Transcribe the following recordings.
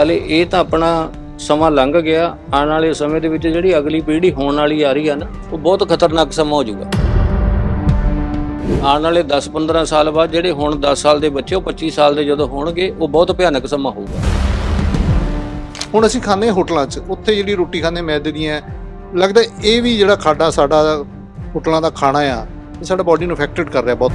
ਹਲੇ ਇਹ ਤਾਂ ਆਪਣਾ ਸਮਾਂ ਲੰਘ ਗਿਆ। ਆਉਣ ਵਾਲੇ ਸਮੇਂ ਦੇ ਵਿੱਚ ਜਿਹੜੀ ਅਗਲੀ ਪੀੜ੍ਹੀ ਹੋਣ ਵਾਲੀ ਆ ਰਹੀ ਆ ਨਾ, ਉਹ ਬਹੁਤ ਖਤਰਨਾਕ ਸਮਾਂ ਹੋ ਜਾਊਗਾ। ਆਉਣ ਵਾਲੇ 10-15 ਸਾਲ ਬਾਅਦ ਜਿਹੜੇ ਹੁਣ 10 ਸਾਲ ਦੇ ਬੱਚੇ, ਉਹ 25 ਸਾਲ ਦੇ ਜਦੋਂ ਹੋਣਗੇ, ਉਹ ਬਹੁਤ ਭਿਆਨਕ ਸਮਾਂ ਹੋਊਗਾ। ਹੁਣ ਅਸੀਂ ਖਾਂਦੇ ਹੋਟਲਾਂ 'ਚ। ਉੱਥੇ ਜਿਹੜੀ ਰੋਟੀ ਖਾਂਦੇ ਮੈਦੇ ਦੀਆਂ, ਲੱਗਦਾ ਇਹ ਵੀ ਜਿਹੜਾ ਖਾਡਾ ਸਾਡਾ ਹੋਟਲਾਂ ਦਾ ਖਾਣਾ ਆ, ਇਹ ਸਾਡਾ ਬਾਡੀ ਨੂੰ ਅਫੈਕਟਡ ਕਰ ਰਿਹਾ ਬਹੁਤ।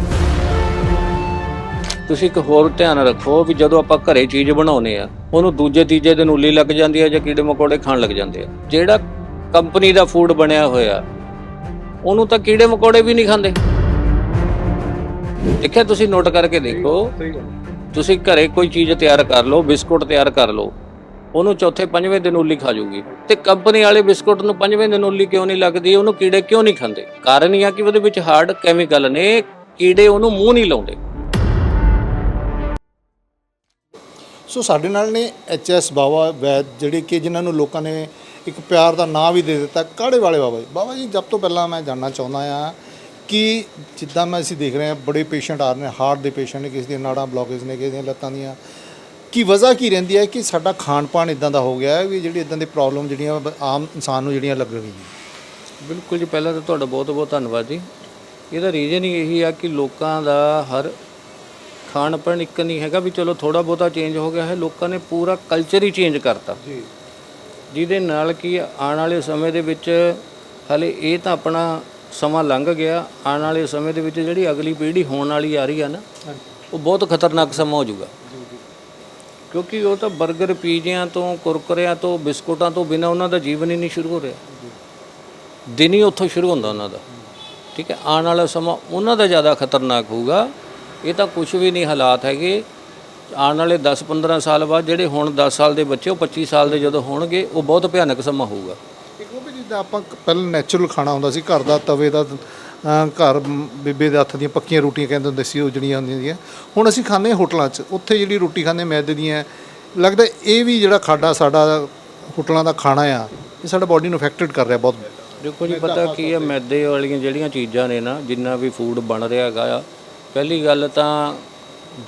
ਤੁਸੀਂ ਇੱਕ ਹੋਰ ਧਿਆਨ ਰੱਖੋ ਵੀ ਜਦੋਂ ਆਪਾਂ ਘਰੇ ਚੀਜ਼ ਬਣਾਉਨੇ ਆ ਉਹਨੂੰ ਦੂਜੇ ਤੀਜੇ ਦਿਨ ਉੱਲੀ ਲੱਗ ਜਾਂਦੀ ਹੈ ਜਾਂ ਕੀੜੇ ਮકોੜੇ ਖਾਣ ਲੱਗ ਜਾਂਦੇ ਆ। ਜਿਹੜਾ ਕੰਪਨੀ ਦਾ ਫੂਡ ਬਣਿਆ ਹੋਇਆ ਉਹਨੂੰ ਤਾਂ ਕੀੜੇ ਮકોੜੇ ਵੀ ਨਹੀਂ ਖਾਂਦੇ। ਦੇਖਿਆ ਤੁਸੀਂ ਨੋਟ ਕਰਕੇ ਦੇਖੋ ਤੁਸੀਂ ਘਰੇ ਕੋਈ ਚੀਜ਼ ਤਿਆਰ ਕਰ ਲਓ ਬਿਸਕੁਟ ਤਿਆਰ ਕਰ ਲਓ ਉਹਨੂੰ ਚੌਥੇ ਪੰਜਵੇਂ ਦਿਨ ਉੱਲੀ ਖਾ ਜੂਗੀ। ਤੇ ਕੰਪਨੀ ਵਾਲੇ ਬਿਸਕੁਟ ਨੂੰ ਪੰਜਵੇਂ ਦਿਨ ਉੱਲੀ ਕਿਉਂ ਨਹੀਂ ਲੱਗਦੀ ਉਹਨੂੰ ਕੀੜੇ ਕਿਉਂ ਨਹੀਂ ਖਾਂਦੇ? ਕਾਰਨ ਇਹ ਆ ਕਿ ਉਹਦੇ ਵਿੱਚ ਹਾਰਡ ਕੈਮੀਕਲ ਨੇ ਕੀੜੇ ਉਹਨੂੰ ਮੂੰਹ ਨਹੀਂ ਲਾਉਂਦੇ। ਸੋ ਸਾਡੇ ਨਾਲ ਨੇ ਐਚਐਸ ਬਾਵਾ ਵੈਦ, ਜਿਹੜੇ ਕਿ ਜਿਨ੍ਹਾਂ ਨੂੰ ਲੋਕਾਂ ਨੇ ਇੱਕ ਪਿਆਰ ਦਾ ਨਾਂ ਵੀ ਦੇ ਦਿੱਤਾ ਕਾੜੇ ਵਾਲੇ ਬਾਬਾ ਜੀ? ਬਾਬਾ ਜੀ ਸਭ ਤੋਂ ਪਹਿਲਾਂ ਮੈਂ ਜਾਣਨਾ ਚਾਹੁੰਦਾ ਆ ਕਿ ਜਿੱਦਾਂ ਮੈਂ ਅਸੀਂ ਦੇਖ ਰਹੇ ਹਾਂ, ਬੜੇ ਪੇਸ਼ੈਂਟ ਆ ਰਹੇ ਨੇ, ਹਾਰਟ ਦੇ ਪੇਸ਼ੈਂਟ ਨੇ, ਕਿਸੇ ਦੀਆਂ ਨਾੜਾਂ ਬਲੌਕੇਜ ਨੇ, ਕਿਸੇ ਦੀਆਂ ਲੱਤਾਂ ਦੀਆਂ। ਕੀ ਵਜ੍ਹਾ ਕੀ ਰਹਿੰਦੀ ਹੈ ਕਿ ਸਾਡਾ ਖਾਣ ਪਾਣ ਇਦਾਂ ਦਾ ਹੋ ਗਿਆ ਹੈ ਵੀ ਜਿਹੜੀ ਇਦਾਂ ਦੀ ਪ੍ਰੋਬਲਮ ਜਿਹੜੀਆਂ ਆਮ ਇਨਸਾਨ ਨੂੰ ਜਿਹੜੀਆਂ ਲੱਗ ਰਹੀਆਂ ਬਿਲਕੁਲ ਜੀ, ਪਹਿਲਾਂ ਤਾਂ ਤੁਹਾਡਾ ਬਹੁਤ ਬਹੁਤ ਧੰਨਵਾਦ ਜੀ। ਇਹਦਾ ਰੀਜ਼ਨ ਹੀ ਇਹੀ ਆ ਕਿ ਲੋਕਾਂ ਦਾ ਹਰ ਖਾਣ ਪਣ ਇੱਕ ਨਹੀਂ ਹੈਗਾ ਵੀ ਚਲੋ ਥੋੜਾ ਬਹੁਤਾ ਚੇਂਜ ਹੋ ਗਿਆ ਹੈ। ਲੋਕਾਂ ਨੇ ਪੂਰਾ ਕਲਚਰ ਹੀ ਚੇਂਜ ਕਰਤਾ। ਜੀ। ਜਿਹਦੇ ਨਾਲ ਕੀ ਆਉਣ ਵਾਲੇ ਸਮੇਂ ਦੇ ਵਿੱਚ ਹਲੇ ਇਹ ਤਾਂ ਆਪਣਾ ਸਮਾਂ ਲੰਘ ਗਿਆ। ਆਉਣ ਵਾਲੇ ਸਮੇਂ ਦੇ ਵਿੱਚ ਜਿਹੜੀ ਅਗਲੀ ਪੀੜ੍ਹੀ ਹੋਣ ਵਾਲੀ ਆ ਰਹੀ ਆ ਨਾ ਉਹ ਬਹੁਤ ਖਤਰਨਾਕ ਸਮਾਂ ਹੋ ਜਾਊਗਾ। ਕਿਉਂਕਿ ਉਹ ਤਾਂ 버ਗਰ ਪੀਜ਼ਿਆਂ ਤੋਂ ਕੁਰਕਰਿਆਂ ਤੋਂ ਬਿਸਕੁਟਾਂ ਤੋਂ ਬਿਨਾ ਉਹਨਾਂ ਦਾ ਜੀਵਨ ਹੀ ਨਹੀਂ ਸ਼ੁਰੂ ਹੋ ਰਿਹਾ। ਦਿਨ ਹੀ ਉੱਥੋਂ ਸ਼ੁਰੂ ਹੁੰਦਾ ਉਹਨਾਂ ਦਾ। ਠੀਕ ਹੈ ਆਉਣ ਵਾਲਾ ਸਮਾਂ ਉਹਨਾਂ ਦਾ ਜ਼ਿਆਦਾ ਖਤਰਨਾਕ ਹੋਊਗਾ। ਇਹ ਤਾਂ ਕੁਝ ਵੀ ਨਹੀਂ ਹਾਲਾਤ ਹੈਗੇ। ਆਉਣ ਵਾਲੇ 10-15 ਸਾਲ ਬਾਅਦ ਜਿਹੜੇ ਹੁਣ 10 ਸਾਲ ਦੇ ਬੱਚੇ ਉਹ 25 ਸਾਲ ਦੇ ਜਦੋਂ ਹੋਣਗੇ ਉਹ ਬਹੁਤ ਭਿਆਨਕ ਸਮਾਂ ਹੋਊਗਾ। ਇੱਕ ਉਹ ਵੀ ਜਿੱਦਾਂ ਆਪਾਂ ਪਹਿਲਾਂ ਨੈਚੁਰਲ ਖਾਣਾ ਹੁੰਦਾ ਸੀ ਘਰ ਦਾ ਤਵੇ ਦਾ ਘਰ ਬੇਬੇ ਦੇ ਹੱਥ ਦੀਆਂ ਪੱਕੀਆਂ ਰੋਟੀਆਂ ਕਹਿੰਦੇ ਹੁੰਦੇ ਸੀ ਉਹ ਜਿਹੜੀਆਂ ਹੁੰਦੀਆਂ ਸੀਗੀਆਂ। ਹੁਣ ਅਸੀਂ ਖਾਂਦੇ ਹੋਟਲਾਂ 'ਚ ਉੱਥੇ ਜਿਹੜੀ ਰੋਟੀ ਖਾਂਦੇ ਮੈਦੇ ਦੀਆਂ ਲੱਗਦਾ ਇਹ ਵੀ ਜਿਹੜਾ ਖਾਡਾ ਸਾਡਾ ਹੋਟਲਾਂ ਦਾ ਖਾਣਾ ਆ ਇਹ ਸਾਡਾ ਬਾਡੀ ਨੂੰ ਅਫੈਕਟਡ ਕਰ ਰਿਹਾ ਬਹੁਤ। ਦੇਖੋ ਜੀ ਪਤਾ ਕੀ ਹੈ ਮੈਦੇ ਵਾਲੀਆਂ ਜਿਹੜੀਆਂ ਚੀਜ਼ਾਂ ਨੇ ਨਾ ਜਿੰਨਾ ਵੀ ਫੂਡ ਬਣ ਰਿਹਾ ਹੈਗਾ ਆ ਪਹਿਲੀ ਗੱਲ ਤਾਂ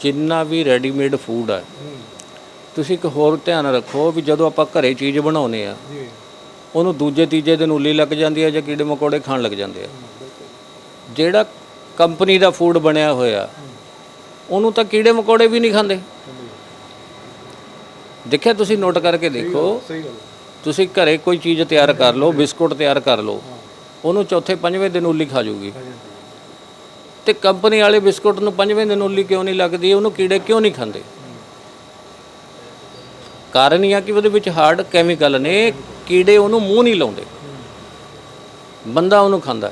ਜਿੰਨਾ ਵੀ ਰੈਡੀਮੇਡ ਫੂਡ ਹੈ ਤੁਸੀਂ ਇੱਕ ਹੋਰ ਧਿਆਨ ਰੱਖੋ ਵੀ ਜਦੋਂ ਆਪਾਂ ਘਰੇ ਚੀਜ਼ ਬਣਾਉਨੇ ਆ ਜੀ। ਉਹਨੂੰ ਦੂਜੇ ਤੀਜੇ ਦਿਨ ਉੱਲੀ ਲੱਗ ਜਾਂਦੀ ਹੈ ਜਾਂ ਕੀੜੇ ਮકોੜੇ ਖਾਣ ਲੱਗ ਜਾਂਦੇ ਆ। ਜਿਹੜਾ ਕੰਪਨੀ ਦਾ ਫੂਡ ਬਣਿਆ ਹੋਇਆ ਉਹਨੂੰ ਤਾਂ ਕੀੜੇ ਮકોੜੇ ਵੀ ਨਹੀਂ ਖਾਂਦੇ। ਦੇਖਿਆ ਤੁਸੀਂ ਨੋਟ ਕਰਕੇ ਦੇਖੋ ਤੁਸੀਂ ਘਰੇ ਕੋਈ ਚੀਜ਼ ਤਿਆਰ ਕਰ ਲਓ ਬਿਸਕੁਟ ਤਿਆਰ ਕਰ ਲਓ ਉਹਨੂੰ ਚੌਥੇ ਪੰਜਵੇਂ ਦਿਨ ਉੱਲੀ ਖਾ ਜੂਗੀ। ਤੇ ਕੰਪਨੀ ਵਾਲੇ ਬਿਸਕੁਟ ਨੂੰ ਪੰਜਵੇਂ ਦਿਨ ਉੱਲੀ ਕਿਉਂ ਨਹੀਂ ਲੱਗਦੀ? ਉਹਨੂੰ ਕੀੜੇ ਕਿਉਂ ਨਹੀਂ ਖਾਂਦੇ? ਕਾਰਨ ਇਹ ਆ ਕਿ ਉਹਦੇ ਵਿੱਚ ਹਾਰਡ ਕੈਮੀਕਲ ਨੇ, ਕੀੜੇ ਉਹਨੂੰ ਮੂੰਹ ਨਹੀਂ ਲਾਉਂਦੇ। ਬੰਦਾ ਉਹਨੂੰ ਖਾਂਦਾ।